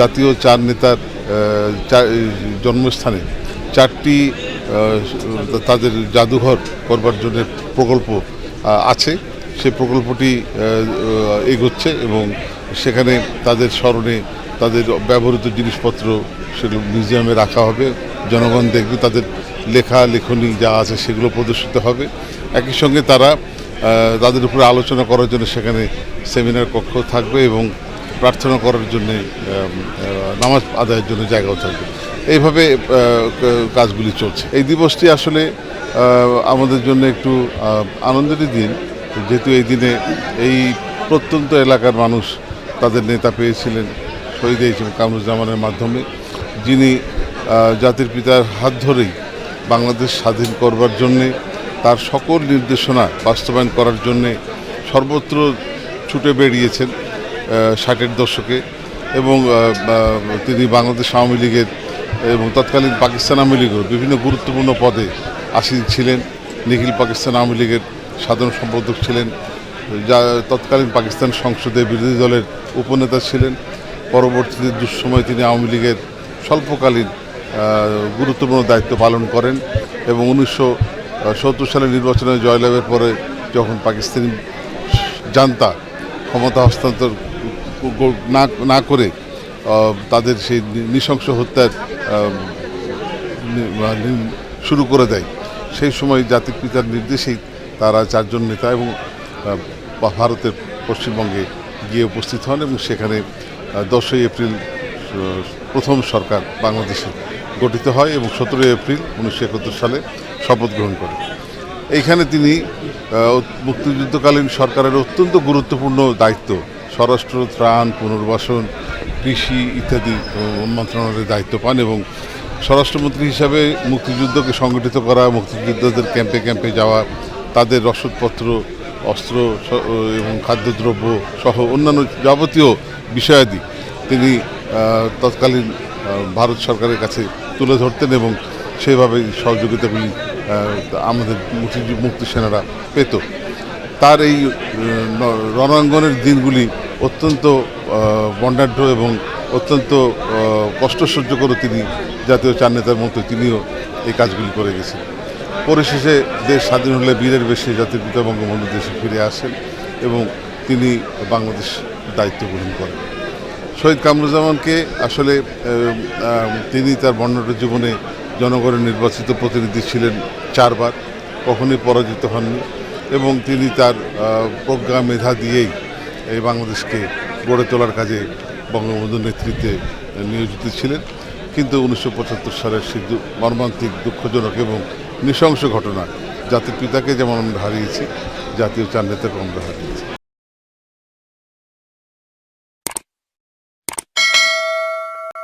জাতীয় চার নেতার জন্মস্থানে চারটি তাদের জাদুঘর করবার জন্য প্রকল্প আছে। সে প্রকল্পটি এগোচ্ছে এবং সেখানে তাদের স্মরণে তাদের ব্যবহৃত জিনিসপত্র সেগুলো মিউজিয়ামে রাখা হবে। জনগণ দেখবে তাদের লেখা, লেখনী যা আছে সেগুলো প্রদর্শিত হবে। একই সঙ্গে তারা তাদের উপরে আলোচনা করার জন্য সেখানে সেমিনার কক্ষ থাকবে এবং প্রার্থনা করার জন্য নামাজ আদায়ের জন্য জায়গাও থাকবে। এইভাবে কাজগুলি চলছে। এই দিবসটি আসলে আমাদের জন্য একটু আনন্দেরই দিন। যেহেতু এই দিনে এই প্রত্যন্ত এলাকার মানুষ তাদের নেতা পেয়েছিলেন, শহীদ হয়েছেন কামরুজ্জামানের মাধ্যমে। যিনি জাতির পিতার হাত ধরেই বাংলাদেশ স্বাধীন করবার জন্যে, তার সকল নির্দেশনা বাস্তবায়ন করার জন্যে সর্বত্র ছুটে বেরিয়েছেন। ষাটের দশকে এবং তিনি বাংলাদেশ আওয়ামী লীগের এবং তৎকালীন পাকিস্তান আওয়ামী লীগের বিভিন্ন গুরুত্বপূর্ণ পদে আসীন ছিলেন। নিখিল পাকিস্তান আওয়ামী লীগের সাধারণ সম্পাদক ছিলেন। যা তৎকালীন পাকিস্তান সংসদে বিরোধী দলের উপনেতা ছিলেন। পরবর্তীতে দুঃসময় তিনি আওয়ামী লীগের স্বল্পকালীন গুরুত্বপূর্ণ দায়িত্ব পালন করেন এবং উনিশশো সত্তর সালের নির্বাচনে জয়লাভের পরে যখন পাকিস্তানি জানতা ক্ষমতা হস্তান্তর না করে তাদের সেই নৃশংস হত্যার শুরু করে দেয়। সেই সময় জাতির পিতার নির্দেশেই তারা চারজন নেতা এবং ভারতের পশ্চিমবঙ্গে গিয়ে উপস্থিত হন এবং সেখানে দশই এপ্রিল প্রথম সরকার বাংলাদেশে গঠিত হয় এবং সতেরোই এপ্রিল উনিশশো একাত্তর সালে শপথ গ্রহণ করে। এইখানে তিনি মুক্তিযুদ্ধকালীন সরকারের অত্যন্ত গুরুত্বপূর্ণ দায়িত্ব স্বরাষ্ট্র ত্রাণ, পুনর্বাসন, কৃষি ইত্যাদি মন্ত্রণালয়ের দায়িত্ব পান এবং স্বরাষ্ট্রমন্ত্রী হিসাবে মুক্তিযুদ্ধকে সংগঠিত করা, মুক্তিযোদ্ধাদের ক্যাম্পে ক্যাম্পে যাওয়া, তাদের রসদপত্র, অস্ত্র এবং খাদ্যদ্রব্য সহ অন্যান্য যাবতীয় বিষয়াদি তিনি তৎকালীন ভারত সরকারের কাছে তুলে ধরতেন এবং সেভাবে সহযোগিতাগুলি আমাদের মুক্তি মুক্তি সেনারা পেত। তার এই রণাঙ্গনের দিনগুলি অত্যন্ত বর্ণাঢ্য এবং অত্যন্ত কষ্ট সহ্য করে তিনি জাতীয় চার নেতার মতো তিনিও এই কাজগুলি করে গেছেন। পরিশেষে দেশ স্বাধীন হলে বীরের বেশি জাতির পিতা বঙ্গবন্ধু দেশে ফিরে আসেন এবং তিনি বাংলাদেশ দায়িত্ব গ্রহণ করেন। শহীদ কামরুজ্জামানকে আসলে তিনি তার বর্ণাঢ্য জীবনে জনগণের নির্বাচিত প্রতিনিধি ছিলেন চারবার, কখনোই পরাজিত হননি এবং তিনি তার প্রজ্ঞা মেধা দিয়েই এই বাংলাদেশকে গড়ে তোলার কাজে বঙ্গবন্ধুর নেতৃত্বে নিয়োজিত ছিলেন। কিন্তু উনিশশো পঁচাত্তর সালের সেই মর্মান্তিক, দুঃখজনক এবং নৃশংস ঘটনা জাতির পিতাকে যেমন আমরা হারিয়েছি, জাতীয় চার নেতাকে আমরা হারিয়েছি।